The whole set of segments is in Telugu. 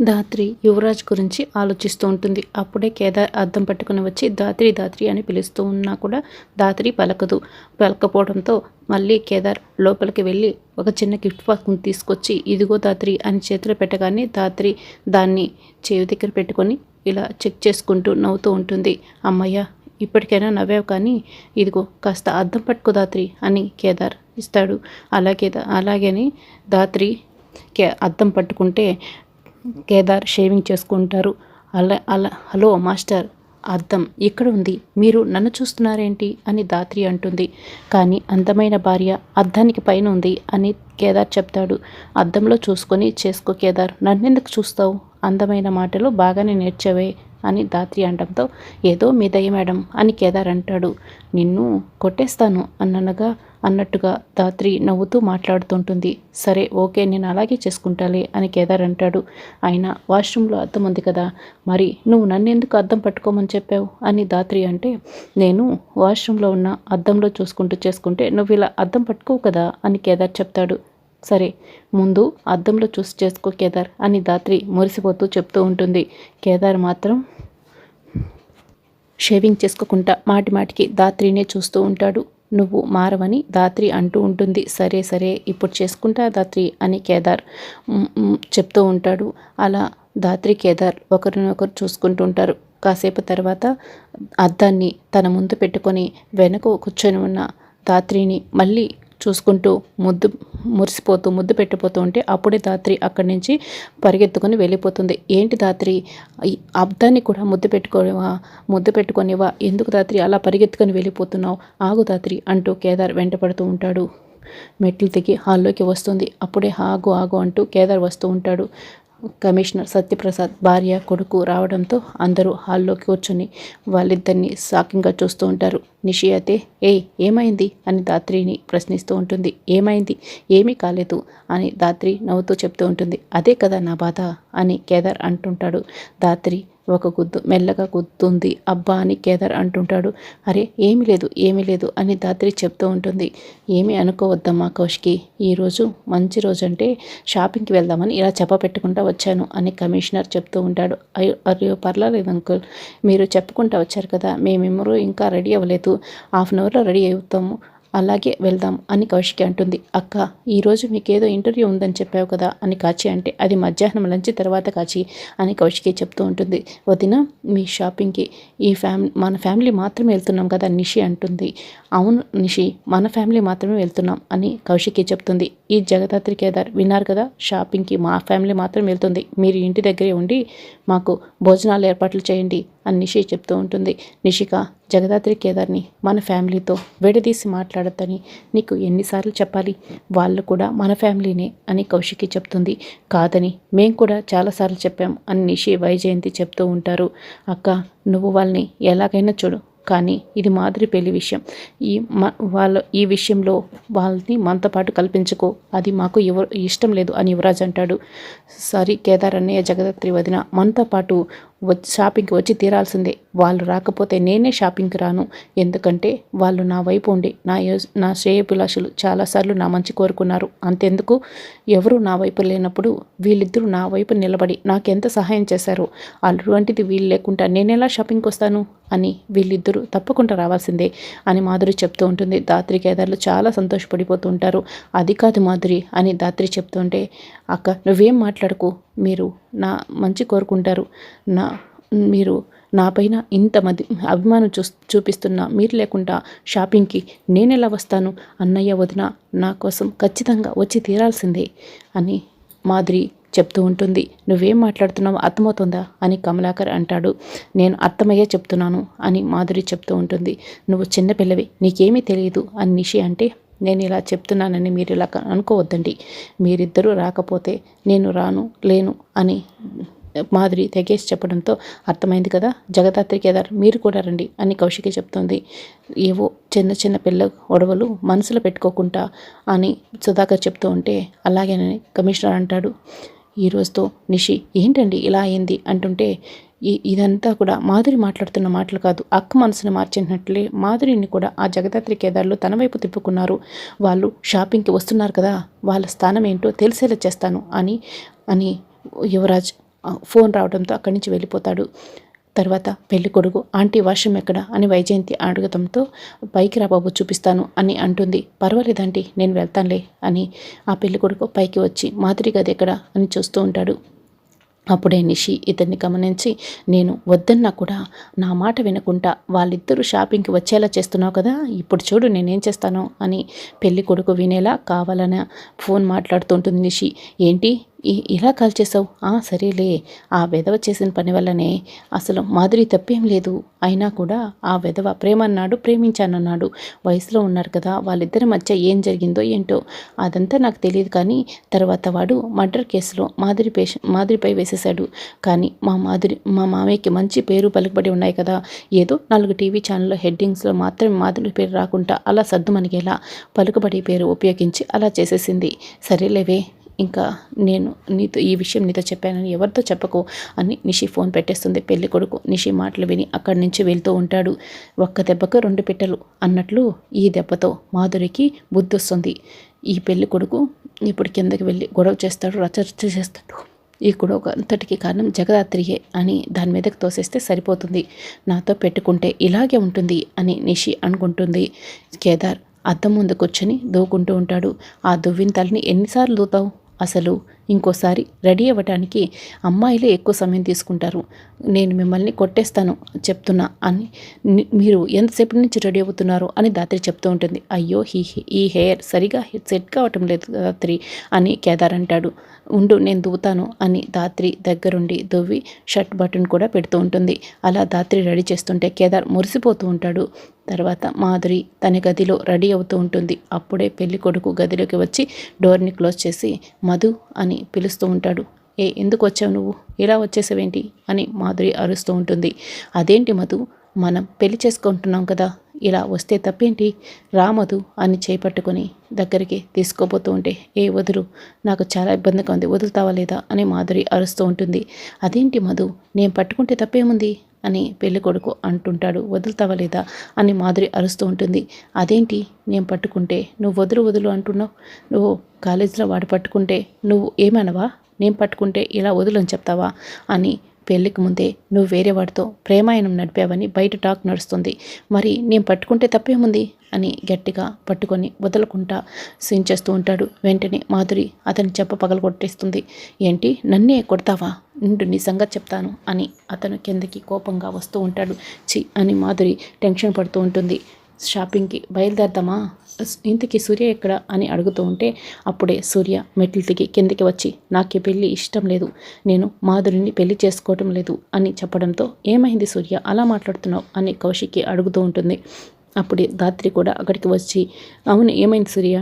ధాత్రి యువరాజ్ గురించి ఆలోచిస్తూ ఉంటుంది. అప్పుడే కేదార్ అద్దం పట్టుకుని వచ్చి దాత్రి దాత్రి అని పిలుస్తూ ఉన్నా కూడా దాత్రి పలకదు. పలకపోవడంతో మళ్ళీ కేదార్ లోపలికి వెళ్ళి ఒక చిన్న గిఫ్ట్ బాక్స్ని తీసుకొచ్చి ఇదిగో దాత్రి అని చేతిలో పెట్టగానే దాత్రి దాన్ని చెవి దగ్గర పెట్టుకొని ఇలా చెక్ చేసుకుంటూ నవ్వుతూ ఉంటుంది. అమ్మయ్య ఇప్పటికైనా నవ్వావు కానీ ఇదిగో కాస్త అద్దం పట్టుకో దాత్రి అని కేదార్ ఇస్తాడు. అలాగే అలాగని దాత్రి కే అద్దం పట్టుకుంటే కేదార్ షేవింగ్ చేసుకుంటారు. అలా అలా హలో మాస్టర్ అర్థం ఇక్కడ ఉంది. మీరు నన్ను చూస్తున్నారేంటి? అని దాత్రి అంటుంది. కానీ అందమైన భార్య అద్దానికి పైన ఉంది అని కేదార్ చెప్తాడు. అద్దంలో చూసుకొని చేసుకో కేదార్ నన్నెందుకు చూస్తావు? అందమైన మాటలు బాగానే నేర్చవే అని దాత్రి అనడంతో ఏదో మీ దయ మేడం అని కేదార్ అంటాడు. నిన్ను కొట్టేస్తాను అన్ననగా అన్నట్టుగా దాత్రి నవ్వుతూ మాట్లాడుతుంటుంది. సరే ఓకే నేను అలాగే చేసుకుంటాలే అని కేదార్ అంటాడు. అయినా వాష్రూమ్లో అద్దం ఉంది కదా మరి నువ్వు నన్ను ఎందుకు అద్దం పట్టుకోమని చెప్పావు? అని దాత్రి అంటే నేను వాష్రూమ్లో ఉన్న అద్దంలో చూసుకుంటూ చేసుకుంటే నువ్వు ఇలా అద్దం పట్టుకోవు కదా అని కేదార్ చెప్తాడు. సరే ముందు అద్దంలో చూసి చేసుకో కేదార్ అని దాత్రి మురిసిపోతూ చెప్తూ ఉంటుంది. కేదార్ మాత్రం షేవింగ్ చేసుకోకుండా మాటి మాటికి దాత్రినే చూస్తూ ఉంటాడు. నువ్వు మారవని దాత్రి అంటూ ఉంటుంది. సరే సరే ఇప్పుడు చేసుకుంటా దాత్రి అని కేదార్ చెప్తూ ఉంటాడు. అలా దాత్రి కేదార్ ఒకరినొకరు చూసుకుంటూ ఉంటారు. కాసేపు తర్వాత అద్దాన్ని తన ముందు పెట్టుకొని వెనక కూర్చొని ఉన్న దాత్రిని మళ్ళీ చూసుకుంటూ ముద్దు మురిసిపోతూ ముద్దు పెట్టిపోతూ ఉంటే అప్పుడే దాత్రి అక్కడి నుంచి పరిగెత్తుకొని వెళ్ళిపోతుంది. ఏంటి దాత్రి అబ్దాన్ని కూడా ముద్దు పెట్టుకోవా ముద్దు పెట్టుకొనివా ఎందుకు దాత్రి అలా పరిగెత్తుకొని వెళ్ళిపోతున్నావు? ఆగు దాత్రి అంటూ కేదార్ వెంటపడుతూ ఉంటాడు. మెట్లు దిగి హాల్లోకి వస్తుంది. అప్పుడే ఆగు ఆగు అంటూ కేదార్ వస్తూ ఉంటాడు. కమిషనర్ సత్యప్రసాద్ భార్య కొడుకు రావడంతో అందరూ హాల్లోకి కూర్చొని వాళ్ళిద్దరిని సాకింగ్గా చూస్తూ ఉంటారు. నిషి అయితే ఏయ్ ఏమైంది? అని దాత్రిని ప్రశ్నిస్తూ ఉంటుంది. ఏమైంది? ఏమీ కాలేదు అని దాత్రి నవ్వుతూ చెప్తూ ఉంటుంది. అదే కదా నా బాధ అని కేదార్ అంటుంటాడు. దాత్రి ఒక గుద్దు మెల్లగా గుద్దుంది. అబ్బా అని కేదార్ అంటుంటాడు. అరే ఏమి లేదు ఏమీ లేదు అని దాత్రి చెప్తూ ఉంటుంది. ఏమీ అనుకోవద్దమ్మా కౌష్కి ఈరోజు మంచి రోజు అంటే షాపింగ్కి వెళ్దామని ఇలా చెప్పపెట్టుకుంటా వచ్చాను అని కమిషనర్ చెప్తూ ఉంటాడు. అయ్యో అయ్యో పర్వాలేదు అంకుల్. మీరు చెప్పుకుంటా వచ్చారు కదా. మేమెమ్మరూ ఇంకా రెడీ అవ్వలేదు. హాఫ్ అన్ అవర్లో రెడీ అవుతాము. అలాగే వెళ్దాం అని కౌశికి అంటుంది. అక్క ఈరోజు మీకేదో ఇంటర్వ్యూ ఉందని చెప్పావు కదా అని కాచి అంటే అది మధ్యాహ్నం లంచ్ తర్వాత కాచి అని కౌశికి చెప్తూ ఉంటుంది. వదిన మీ షాపింగ్కి ఈ ఫ్యామ్ మన ఫ్యామిలీ మాత్రమే వెళ్తున్నాం కదా నిషి అంటుంది. అవును నిషి మన ఫ్యామిలీ మాత్రమే వెళ్తున్నాం అని కౌశికి చెప్తుంది. ఈ జగదాత్రి కేదార్ విన్నారు కదా షాపింగ్కి మా ఫ్యామిలీ మాత్రం వెళ్తుంది. మీరు ఇంటి దగ్గరే ఉండి మాకు భోజనాలు ఏర్పాట్లు చేయండి. అని నిషి చెప్తూ ఉంటుంది. నిషిక జగదాత్రి కేదార్ని మన ఫ్యామిలీతో విడదీసి మాట్లాడద్దని నీకు ఎన్నిసార్లు చెప్పాలి. వాళ్ళు కూడా మన ఫ్యామిలీనే అని కౌశికి చెప్తుంది. కాదని మేం కూడా చాలాసార్లు చెప్పాం అని నిషి వైజయంతి చెప్తూ ఉంటారు. అక్క నువ్వు వాళ్ళని ఎలాగైనా చూడు. కానీ ఇది మాదిరి పెళ్ళి విషయం. ఈ వాళ్ళ ఈ విషయంలో వాళ్ళని మనతో పాటు కల్పించుకో. అది మాకు ఇవ ఇష్టం లేదు అని యువరాజ్ అంటాడు. సారీ కేదార్ అన్నయ్య జగదత్రి వదిన మనతో పాటు షాపింగ్కి వచ్చి తీరాల్సిందే. వాళ్ళు రాకపోతే నేనే షాపింగ్కి రాను. ఎందుకంటే వాళ్ళు నా వైపు ఉండి నా నా శ్రేయభిలాషులు చాలాసార్లు నా మంచి కోరుకున్నారు. అంతెందుకు? ఎవరు నా వైపు లేనప్పుడు వీళ్ళిద్దరూ నా వైపు నిలబడి నాకెంత సహాయం చేశారో? అటువంటిది వీళ్ళు లేకుండా నేనెలా షాపింగ్కి వస్తాను? అని వీళ్ళిద్దరూ తప్పకుండా రావాల్సిందే అని మాధురి చెప్తూ ఉంటుంది. దాత్రి కేదార్లు చాలా సంతోషపడిపోతూ ఉంటారు. అది కాదు మాధురి అని దాత్రి చెప్తుంటే అక్క నువ్వేం మాట్లాడుకు? మీరు నా మంచి కోరుకుంటారు. నా మీరు నా పైన ఇంతమంది అభిమానం చూ చూపిస్తున్నా మీరు లేకుండా షాపింగ్కి నేను ఎలా వస్తాను? అన్నయ్య వదిన నా కోసం ఖచ్చితంగా వచ్చి తీరాల్సిందే అని మాదిరి చెప్తూ ఉంటుంది. నువ్వేం మాట్లాడుతున్నావు అర్థమవుతుందా అని కమలాకర్ అంటాడు. నేను అర్థమయ్యే చెప్తున్నాను అని మాధురి చెప్తూ ఉంటుంది. నువ్వు చిన్నపిల్లవి నీకేమీ తెలియదు అని నిషి అంటే నేను ఇలా చెప్తున్నానని మీరు ఇలా అనుకోవద్దండి. మీరిద్దరూ రాకపోతే నేను రాను లేను అని మాదిరి తెగేసి చెప్పడంతో అర్థమైంది కదా? జగదాత్రి కేదార్ మీరు కూడా రండి అని కౌశికి చెప్తుంది. ఏవో చిన్న చిన్న పిల్ల ఒడవలు మనసులో పెట్టుకోకుండా అని సుధాకర్ చెప్తూ ఉంటే అలాగేనని కమిషనర్ అంటాడు. ఈ రోజుతో నిషి ఏంటండి ఇలా అయింది? అంటుంటే ఇదంతా కూడా మాధురి మాట్లాడుతున్న మాటలు కాదు. అక్క మనసును మార్చినట్లే మాధురిని కూడా ఆ జగదాత్రి కేదార్లు తన వైపు తిప్పుకున్నారు. వాళ్ళు షాపింగ్కి వస్తున్నారు కదా వాళ్ళ స్థానం ఏంటో తెలిసేలా చేస్తాను అని అని యువరాజ్ ఫోన్ రావడంతో అక్కడి నుంచి వెళ్ళిపోతాడు. తర్వాత పెళ్ళి కొడుకు ఆంటీ వాష్రూమ్ ఎక్కడ? అని వైజయంతి అడగడంతో పైకి రా బాబు చూపిస్తాను అని అంటుంది. పర్వాలేదంటీ నేను వెళ్తానులే అని ఆ పెళ్ళి కొడుకు పైకి వచ్చి మాదిరి గది ఎక్కడ? అని చూస్తూ ఉంటాడు. అప్పుడే నిషి ఇతన్ని గమనించి నేను వద్దన్నా కూడా నా మాట వినకుండా వాళ్ళిద్దరూ షాపింగ్కి వచ్చేలా చేస్తున్నావు కదా ఇప్పుడు చూడు నేనేం చేస్తాను అని పెళ్ళి కొడుకు వినేలా కావాలన ఫోన్ మాట్లాడుతుంటుంది నిషి. ఏంటి? ఇలా కాల్ చేసావు ఆ సరేలే. ఆ వెధవ చేసిన పని వల్లనే అసలు మాధురి తప్పేం లేదు. అయినా కూడా ఆ వెధవ ప్రేమన్నాడు ప్రేమించానన్నాడు. వయసులో ఉన్నారు కదా వాళ్ళిద్దరి మధ్య ఏం జరిగిందో ఏంటో అదంతా నాకు తెలియదు కానీ తర్వాత వాడు మర్డర్ కేసులో మాధురి పేష మాధురిపై వేసేశాడు. కానీ మా మాధురి మా మామయ్యకి మంచి పేరు పలుకుబడి ఉన్నాయి కదా. ఏదో నాలుగు టీవీ ఛానల్లో హెడ్డింగ్స్లో మాత్రమే మాధురి పేరు రాకుండా అలా సర్దుమణిగేలా పలుకుబడి పేరు ఉపయోగించి అలా చేసేసింది. సరేలేవే. ఇంకా నేను నీతో ఈ విషయం నీతో చెప్పానని ఎవరితో చెప్పకు అని నిషి ఫోన్ పెట్టేస్తుంది పెళ్ళి కొడుకు. నిషి మాటలు విని అక్కడి నుంచి వెళ్తూ ఉంటాడు. ఒక్క దెబ్బకు రెండు పిట్టలు అన్నట్లు ఈ దెబ్బతో మాధురికి బుద్ధి వస్తుంది ఈ పెళ్ళి కొడుకు ఇప్పుడు కిందకి వెళ్ళి గొడవ చేస్తాడు రచరచ చేస్తాడు. ఈ గొడవ అంతటికి కారణం జగదాత్రియే అని దాని మీదకి తోసేస్తే సరిపోతుంది. నాతో పెట్టుకుంటే ఇలాగే ఉంటుంది అని నిషి అనుకుంటుంది. కేదార్ అద్దం ముందు కూర్చొని దూకుంటూ ఉంటాడు. ఆ దువ్విన తలని ఎన్నిసార్లు దూతావు? అసలు ఇంకోసారి రెడీ అవ్వడానికి అమ్మాయిలే ఎక్కువ సమయం తీసుకుంటారు. నేను మిమ్మల్ని కొట్టేస్తాను చెప్తున్నా అని. మీరు ఎంతసేపటి నుంచి రెడీ అవుతున్నారు అని దాత్రి చెప్తూ ఉంటుంది. అయ్యో హీ ఈ హెయిర్ సరిగా సెట్ కావటం లేదు దాత్రి అని కేదార్ అంటాడు. ఉండు నేను దువ్వుతాను అని దాత్రి దగ్గరుండి దువ్వి షర్ట్ బటన్ కూడా పెడుతూ ఉంటుంది. అలా దాత్రి రెడీ చేస్తుంటే కేదార్ మురిసిపోతూ ఉంటాడు. తర్వాత మాధురి తన గదిలో రెడీ అవుతూ ఉంటుంది. అప్పుడే పెళ్ళి కొడుకు గదిలోకి వచ్చి డోర్ని క్లోజ్ చేసి మధు అని అని పిలుస్తూ ఉంటాడు. ఏ ఎందుకు వచ్చావు నువ్వు? ఇలా వచ్చేసావేంటి? అని మాధురి అరుస్తూ ఉంటుంది. అదేంటి మధు? మనం పెళ్ళి చేసుకుంటున్నాం కదా. ఇలా వస్తే తప్పేంటి? రా మధు అని చేపట్టుకొని దగ్గరికి తీసుకోబోతూ ఉంటే ఏ వదులు. నాకు చాలా ఇబ్బందిగా ఉంది. వదులుతావా లేదా? అని మాధురి అరుస్తూ ఉంటుంది. అదేంటి మధు? నేను పట్టుకుంటే తప్పేముంది? అని పెళ్ళి కొడుకు అంటుంటాడు. వదులుతావా లేదా? అని మాధురి అరుస్తూ ఉంటుంది. అదేంటి? నేను పట్టుకుంటే నువ్వు వదులు వదులు అంటున్నావు. నువ్వు కాలేజీలో వాడు పట్టుకుంటే నువ్వు ఏమనవా? నేను పట్టుకుంటే ఇలా వదులని చెప్తావా? అని పెళ్ళికి ముందే నువ్వు వేరే వాడితో ప్రేమాయణం నడిపావని బయట టాక్ నడుస్తుంది. మరి నేను పట్టుకుంటే తప్పేముంది? అని గట్టిగా పట్టుకొని వదలకుండా సీన్ చేస్తూ ఉంటాడు. వెంటనే మాధురి అతని చెప్ప పగల కొట్టేస్తుంది ఏంటి? నన్నే కొడతావా? నిండు నీ సంగతి చెప్తాను అని అతను కిందకి కోపంగా వస్తూ ఉంటాడు. చి అని మాధురి టెన్షన్ పడుతూ ఉంటుంది. షాపింగ్కి బయలుదేరదామా ఇంతకీ సూర్య ఎక్కడ? అని అడుగుతూ ఉంటే అప్పుడే సూర్య మెట్లు దిగి కిందకి వచ్చి నాకు పెళ్ళి ఇష్టం లేదు. నేను మాధురిని పెళ్ళి చేసుకోవటం లేదు అని చెప్పడంతో ఏమైంది సూర్య? అలా మాట్లాడుతున్నావు అని కౌశికి అడుగుతూ ఉంటుంది. అప్పుడే దాత్రి కూడా అక్కడికి వచ్చి అవును ఏమైంది సూర్య?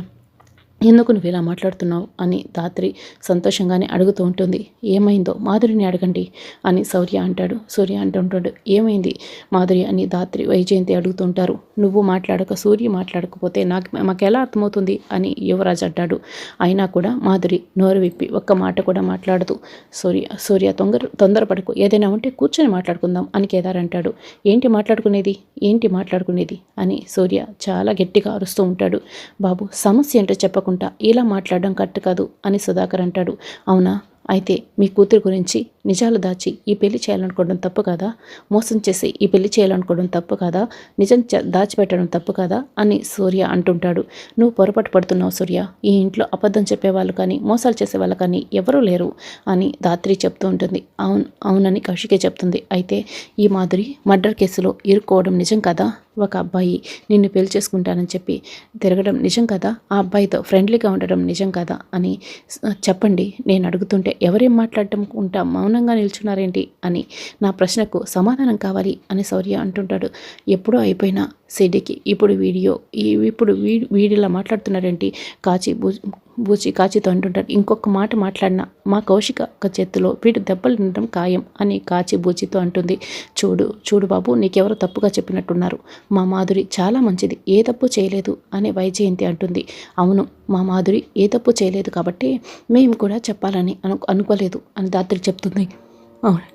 ఎందుకు నువ్వు ఇలా మాట్లాడుతున్నావు? అని దాత్రి సంతోషంగానే అడుగుతూ ఉంటుంది. ఏమైందో? మాధురిని అడగండి అని శౌర్య అంటాడు. సూర్య అంటుంటాడు ఏమైంది? మాధురి అని దాత్రి వైజయంతి అడుగుతుంటారు నువ్వు మాట్లాడక సూర్య మాట్లాడకపోతే నాకు మాకు ఎలా అర్థమవుతుంది? అని యువరాజ్ అంటాడు. అయినా కూడా మాధురి నోరు విప్పి ఒక్క మాట కూడా మాట్లాడదు. సూర్య సూర్య తొందర తొందరపడకు. ఏదైనా ఉంటే కూర్చొని మాట్లాడుకుందాం అని కేదార్ అంటాడు. ఏంటి మాట్లాడుకునేది? ఏంటి మాట్లాడుకునేది? అని సూర్య చాలా గట్టిగా అరుస్తూ ఉంటాడు. బాబు సమస్య ఏంటో చెప్పకుండా ఇలా మాట్లాడడం కరెక్ట్ కాదు అని సుధాకర్ అంటాడు. అవునా? అయితే మీ కూతురు గురించి నిజాలు దాచి ఈ పెళ్ళి చేయాలనుకోవడం తప్పు కదా? మోసం చేసి ఈ పెళ్ళి చేయాలనుకోవడం తప్పు కదా? నిజం చ- దాచిపెట్టడం తప్పు కదా? అని సూర్య అంటుంటాడు. నువ్వు పొరపాటు పడుతున్నావు సూర్య. ఈ ఇంట్లో అబద్ధం చెప్పేవాళ్ళు కానీ మోసాలు చేసేవాళ్ళు కానీ ఎవరూ లేరు అని ధాత్రి చెప్తూ ఉంటుంది. అవును అవునని కౌశికే చెప్తుంది. అయితే ఈ మాధురి మర్డర్ కేసులో ఇరుక్కోవడం నిజం కదా? ఒక అబ్బాయి నిన్ను పెళ్ళి చేసుకుంటానని చెప్పి తిరగడం నిజం కదా? ఆ అబ్బాయితో ఫ్రెండ్లీగా ఉండడం నిజం కదా? అని చెప్పండి. నేను అడుగుతుంటే ఎవరేం మాట్లాడటం ఉంటా మౌనంగా నిల్చున్నారేంటి అని నా ప్రశ్నకు సమాధానం కావాలి అని శౌర్య అంటుంటాడు. ఎప్పుడో అయిపోయిన సిడికి ఇప్పుడు వీడియో ఈ ఇప్పుడు వీ వీడిలా మాట్లాడుతున్నారేంటి? కాచి బూ బూచి కాచితో అంటుంటారు ఇంకొక మాట మాట్లాడినా మా కౌశిక ఒక చేతిలో వీడు దెబ్బలు తినడం ఖాయం అని కాచి బూచితో అంటుంది. చూడు చూడు బాబు నీకెవరో తప్పుగా చెప్పినట్టున్నారు. మా మాధురి చాలా మంచిది ఏ తప్పు చేయలేదు అని వైజయంతి అంటుంది. అవును మా మాధురి ఏ తప్పు చేయలేదు కాబట్టి మేము కూడా చెప్పాలని అను అనుకోలేదు అని దాత్రి చెప్తుంది. అవును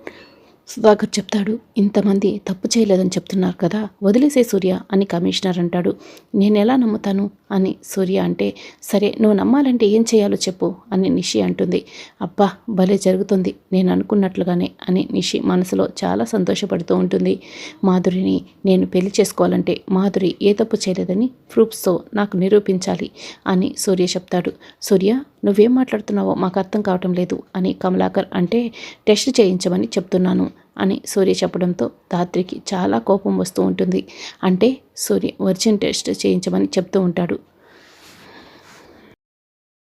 సుధాకర్ చెప్తాడు ఇంతమంది తప్పు చేయలేదని చెప్తున్నారు కదా వదిలేసే సూర్య అని కమిషనర్ అంటాడు. నేను ఎలా నమ్ముతాను? అని సూర్య అంటే సరే నువ్వు నమ్మాలంటే ఏం చేయాలో చెప్పు అని నిషి అంటుంది. అబ్బా భలే జరుగుతుంది నేను అనుకున్నట్లుగానే అని నిషి మనసులో చాలా సంతోషపడుతూ ఉంటుంది. మాధురిని నేను పెళ్ళి చేసుకోవాలంటే మాధురి ఏ తప్పు చేయలేదని ప్రూఫ్స్తో నాకు నిరూపించాలి అని సూర్య చెప్తాడు. సూర్య నువ్వేం మాట్లాడుతున్నావో మాకు అర్థం కావటం లేదు అని కమలాకర్ అంటే టెస్ట్ చేయించమని చెప్తున్నాను అని సూర్య చెప్పడంతో ధాత్రికి చాలా కోపం వస్తూ ఉంటుంది. అంటే సూర్య వర్జిన్ టెస్ట్ చేయించమని చెప్తూ ఉంటాడు.